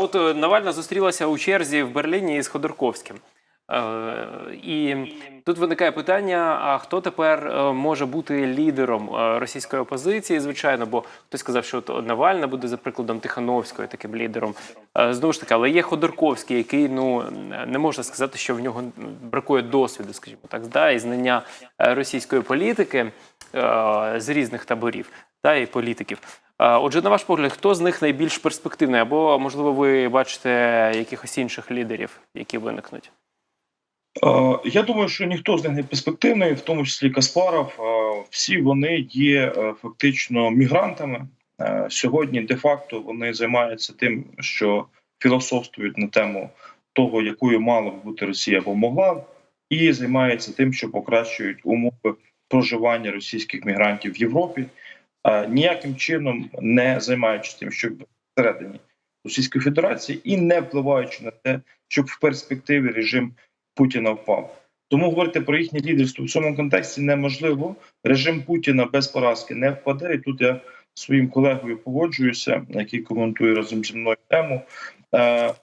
От е, Навальна зустрілася у черзі в Берліні із Ходорковським. Е, І тут виникає питання: а хто тепер е, може бути лідером російської опозиції? Звичайно, бо хтось сказав, що Навальна буде за прикладом Тихановської таким лідером. Знову ж таки, але є Ходорковський, який ну не можна сказати, що в нього бракує досвіду, скажімо так, да, і знання російської політики з різних таборів та і політиків. Е, Отже, на ваш погляд, хто з них найбільш перспективний? Або, можливо, ви бачите якихось інших лідерів, які виникнуть? Е, Я думаю, що ніхто з них не перспективний, в тому числі Каспаров. Е, Всі вони є фактично мігрантами. Сьогодні де-факто вони займаються тим, що філософствують на тему того, якою мала б бути Росія або могла, і займаються тим, що покращують умови проживання російських мігрантів в Європі, ніяким чином не займаючись тим, щоб всередині Російської Федерації і не впливаючи на те, щоб в перспективі режим Путіна впав. Тому говорити про їхнє лідерство в цьому контексті неможливо. Режим Путіна без поразки не впаде. І тут я своїм колегою погоджуюся, який коментує разом зі мною тему. Е,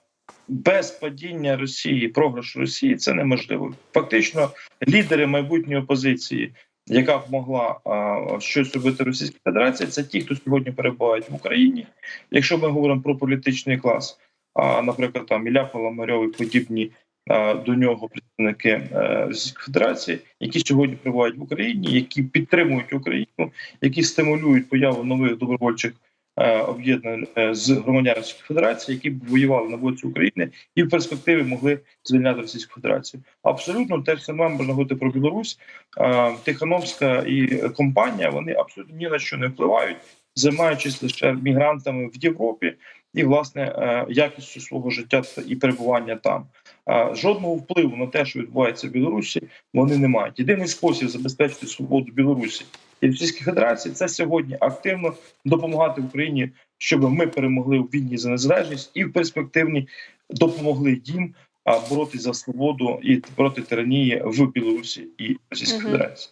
Без падіння Росії, програшу Росії це неможливо. Фактично, лідери майбутньої опозиції, яка б могла а, щось робити Російська Федерація, це ті, хто сьогодні перебувають в Україні. Якщо ми говоримо про політичний клас, а, наприклад, там Ілля Паламарьов і подібні а, до нього представники е, Російської Федерації, які сьогодні перебувають в Україні, які підтримують Україну, які стимулюють появу нових добровольчих е, е, з громадян Російської Федерації, які б воювали на боці України і в перспективі могли звільняти Російську Федерацію. Абсолютно те саме можна говорити про Білорусь. Е, Тихановська і компанія вони абсолютно ні на що не впливають, займаючись лише мігрантами в Європі і власне якістю свого життя і перебування там. Жодного впливу на те, що відбувається в Білорусі, вони не мають. Єдиний спосіб забезпечити свободу Білорусі і Російської Федерації це сьогодні активно допомагати Україні, щоб ми перемогли у війні за незалежність і в перспективні допомогли їм боротися за свободу і проти тиранії в Білорусі і Російській угу. Федерації.